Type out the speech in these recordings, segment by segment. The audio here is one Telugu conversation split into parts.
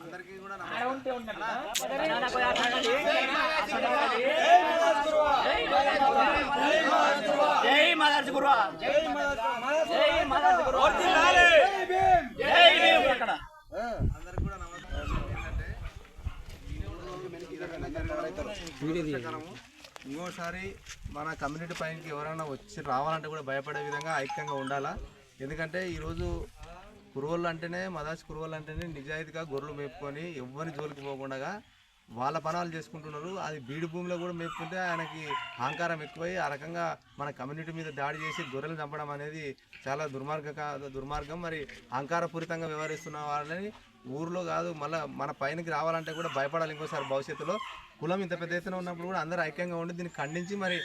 అందరికీ కూడా జై మదర్స్ గురువా జై మదర్స్ గురువా జై భీమ్ అక్కడ అందరికీ కూడా నమస్కారం. ఇంకోసారి మన కమ్యూనిటీ పైనకి ఎవరైనా వచ్చి రావాలంటే కూడా భయపడే విధంగా ఐక్యంగా ఉండాలా ఎందుకంటే ఈరోజు కురువలు అంటేనే మదాసి కురువలు అంటేనే నిజాయితీగా గొర్రెలు మేపుకొని ఎవ్వరి జోలికి పోకుండా వాళ్ళ పనాలు చేసుకుంటున్నారు. అది బీడు భూమిలో కూడా మేపుకుంటే ఆయనకి అహంకారం ఎక్కువై ఆ రకంగా మన కమ్యూనిటీ మీద దాడి చేసి గొర్రెలు చంపడం అనేది చాలా దుర్మార్గ దుర్మార్గం. మరి అహంకారపూరితంగా వ్యవహరిస్తున్న వాళ్ళని ఊర్లో కాదు మళ్ళీ మన పైనకి రావాలంటే కూడా భయపడాలి ఇంకోసారి భవిష్యత్తులో. కులం ఇంత పెద్ద ఎత్తున ఉన్నప్పుడు కూడా అందరూ ఐక్యంగా ఉండి దీన్ని ఖండించి మరి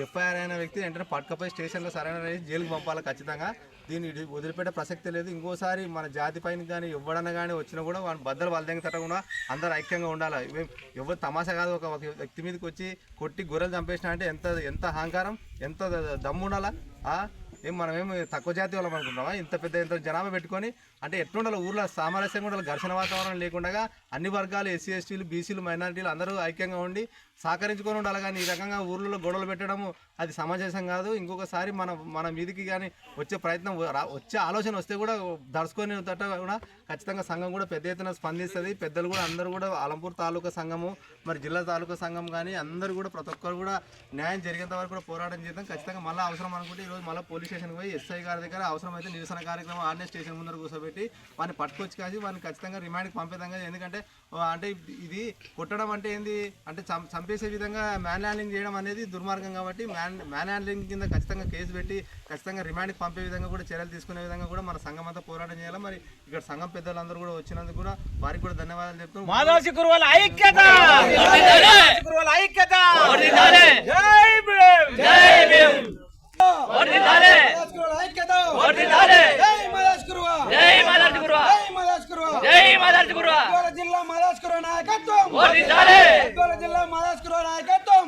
ఎఫ్ఐఆర్ అయిన వ్యక్తి వెంటనే పట్టుకపోయి స్టేషన్లో సరైన వేసి జైలుకి పంపాలి ఖచ్చితంగా. దీన్ని వదిలిపెట్టే ప్రసక్తి లేదు. ఇంకోసారి మన జాతి పైన కానీ ఎవడన్నా కానీ వచ్చినా కూడా వాళ్ళ బద్దలు వాళ్ళ దగ్గర తట్టకుండా అందరూ ఐక్యంగా ఉండాలి. ఎవరు తమాషా కాదు ఒక వ్యక్తి మీదకి వచ్చి కొట్టి గొర్రెలు చంపేసిన అంటే ఎంత ఎంత అహంకారం ఎంత ద- దమ్ము ఉండాలా ఏం మనం ఏం తక్కువ జాతి వాళ్ళం అనుకుంటున్నామా? ఇంత పెద్ద ఇంత జనాభా పెట్టుకొని అంటే ఎట్లుండాలి ఊర్లో సామరస్యంగా ఉండాలి ఘర్షణ వాతావరణం లేకుండా అన్ని వర్గాలు ఎస్సీ ఎస్టీలు బీసీలు మైనారిటీలు అందరూ ఐక్యంగా ఉండి సహకరించుకొని ఉండాలి. కానీ ఈ రకంగా ఊర్లలో గొడవలు పెట్టడము అది సమంజసం కాదు. ఇంకొకసారి మన మన మీదికి కానీ వచ్చే ప్రయత్నం వచ్చే ఆలోచన వస్తే కూడా దడుచుకొని తట్ట కూడా ఖచ్చితంగా సంఘం కూడా పెద్ద ఎత్తున స్పందిస్తుంది. పెద్దలు కూడా అందరూ కూడా అలంపూర్ తాలూకా సంఘము మరి జిల్లా తాలూకా సంఘం కానీ అందరూ కూడా ప్రతి ఒక్కరు కూడా న్యాయం జరిగేంత వరకు కూడా పోరాటం చేద్దాం. ఖచ్చితంగా మళ్ళీ అవసరం అనుకుంటే ఈరోజు మళ్ళీ పోలీస్ స్టేషన్కి పోయి ఎస్ఐ గారి దగ్గర అవసరమైతే నిరసన కార్యక్రమం ఆర్నే స్టేషన్ ముందర కూర్చోబెట్టి వాడిని పట్టుకొచ్చి కాసి వాడిని ఖచ్చితంగా రిమాండ్కి పంపేదంగా ఎందుకంటే ఆ, అంటే ఇది కొట్టడం అంటే ఏంది? అంటే చం- చంపేసే విధంగా మ్యాన్ హ్యాండ్లింగ్ చేయడం అనేది దుర్మార్గం కాబట్టి మ్యాన్ మ్యాన్ హ్యాండ్లింగ్ కింద ఖచ్చితంగా కేసు పెట్టి ఖచ్చితంగా రిమాండ్కి పంపే విధంగా కూడా చర్యలు తీసుకునే విధంగా కూడా మన సంఘం అంతా పోరాటం చేయాలి. మరి ఇక్కడ సంఘం పెద్దలందరూ కూడా వచ్చినందుకు కూడా వారికి కూడా ధన్యవాదాలు చెప్తూ మాదాసి కురువల ఐక్యత కురువల ఐక్యత వర్ధిల్లాలి. జై భీమ్ జై భీమ్ వర్ధిల్లాలి. కురువల ఐక్యత వర్ధిల్లాలి. జై మదాస్ కురువ జై మదర్స్ గురువా జై మదాస్ గద్వాల జిల్లా మదాస్ కురువ నాయకత్వం. జిల్లా మదాస్ కురువ నాయకత్వం.